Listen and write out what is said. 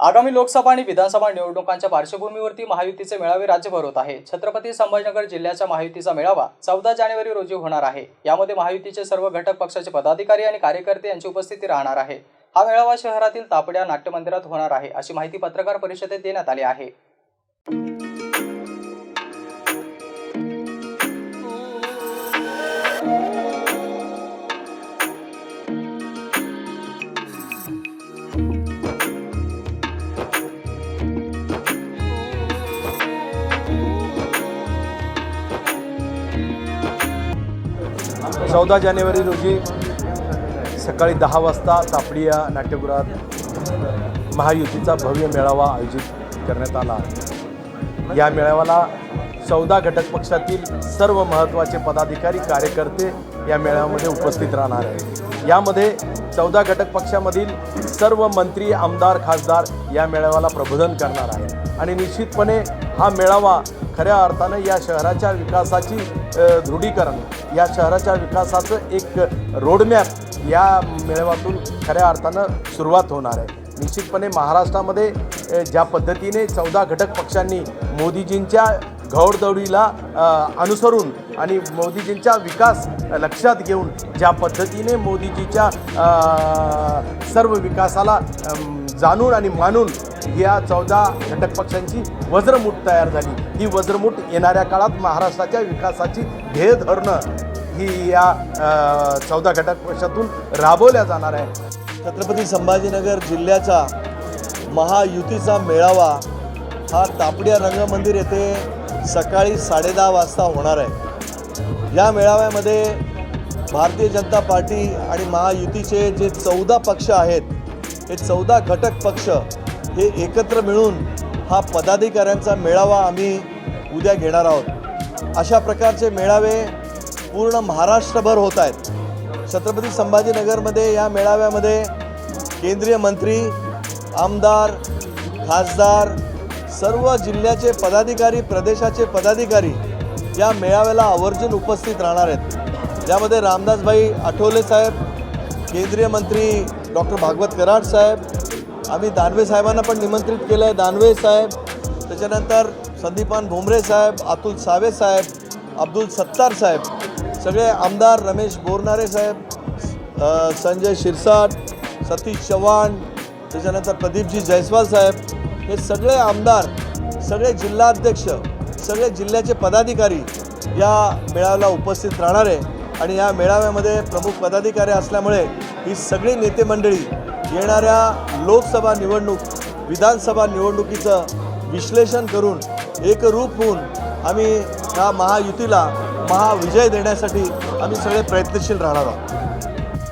आगामी लोकसभा आणि विधानसभा निवडणुकांच्या पार्श्वभूमीवरती महायुतीचे मेळावे राज्यभर होत आहे छत्रपती संभाजीनगर जिल्ह्याच्या महायुतीचा मेळावा चौदा जानेवारी रोजी होणार आहे. यामध्ये महायुतीचे सर्व घटक पक्षाचे पदाधिकारी आणि कार्यकर्ते यांची उपस्थिती राहणार आहे. हा मेळावा शहरातील तापड्या नाट्यमंदिरात होणार आहे अशी माहिती पत्रकार परिषदेत देण्यात आली आहे. चौदा जानेवारी रोजी सकाळी दहा वाजता तापडी या नाट्यगृहात महायुतीचा भव्य मेळावा आयोजित करण्यात आला. या मेळाव्याला चौदा घटक पक्षातील सर्व महत्त्वाचे पदाधिकारी कार्यकर्ते या मेळाव्यामध्ये उपस्थित राहणार आहे यामध्ये चौदा घटक पक्षामधील सर्व मंत्री आमदार खासदार या मेळाव्याला प्रबोधन करणार आहे आणि निश्चितपणे हा मेळावा खऱ्या अर्थानं या शहराच्या विकासाची दृढीकरण या शहराच्या विकासाचं एक रोडमॅप या मेळाव्यातून खऱ्या अर्थानं सुरुवात होणार आहे. निश्चितपणे महाराष्ट्रामध्ये ज्या पद्धतीने चौदा घटक पक्षांनी मोदीजींच्या घौडदौडीला अनुसरून आणि मोदीजींचा विकास लक्षात घेऊन ज्या पद्धतीने मोदीजीच्या सर्व विकासाला जाणून आणि मानून या चौदा घटक पक्षांची वज्रमूठ तयार झाली. ही वज्रमूठ येणाऱ्या काळात महाराष्ट्राच्या विकासाची ध्येय धरणं ही या चौदा घटक पक्षातून राबवल्या जाणार आहे छत्रपती संभाजीनगर जिल्ह्याचा महायुतीचा मेळावा हा तापडिया रंगमंदिर येथे सकाळी साडेदहा वाजता होणार आहे. या मेळाव्यामध्ये भारतीय जनता पार्टी आणि महायुतीचे जे चौदा पक्ष आहेत हे चौदा घटक पक्ष हे एकत्र मिळून हा पदाधिकाऱ्यांचा मेळावा आम्ही उद्या घेणार आहोत. अशा प्रकारचे मेळावे पूर्ण महाराष्ट्रभर होत आहेत. छत्रपती संभाजीनगरमध्ये या मेळाव्यामध्ये केंद्रीय मंत्री आमदार खासदार सर्व जिल्ह्याचे पदाधिकारी प्रदेशाचे पदाधिकारी या मेळाव्याला आवर्जून उपस्थित राहणार आहेत. ज्यामध्ये रामदासभाई आठवले साहेब केंद्रीय मंत्री डॉक्टर भागवत कराड साहेब आम्ही दानवे साहेबांना पण निमंत्रित केलं आहे दानवे साहेब त्याच्यानंतर संदीपान भुमरे साहेब अतुल सावे साहेब अब्दुल सत्तार साहेब सगळे आमदार रमेश बोरनारे साहेब संजय शिरसाट सतीश चव्हाण त्याच्यानंतर प्रदीपजी जयस्वाल साहेब हे सगळे आमदार सगळे जिल्हाध्यक्ष सगळे जिल्ह्याचे पदाधिकारी या मेळाव्याला उपस्थित राहणार. आहे आणि या मेळाव्यामध्ये प्रमुख पदाधिकारी असल्यामुळे ही सगळी नेते मंडळी येणाऱ्या लोकसभा निवडणूक विधानसभा निवडणुकीचं विश्लेषण करून एकरूप होऊन आम्ही या महायुतीला महाविजय देण्यासाठी आम्ही सगळे प्रयत्नशील राहणार आहोत.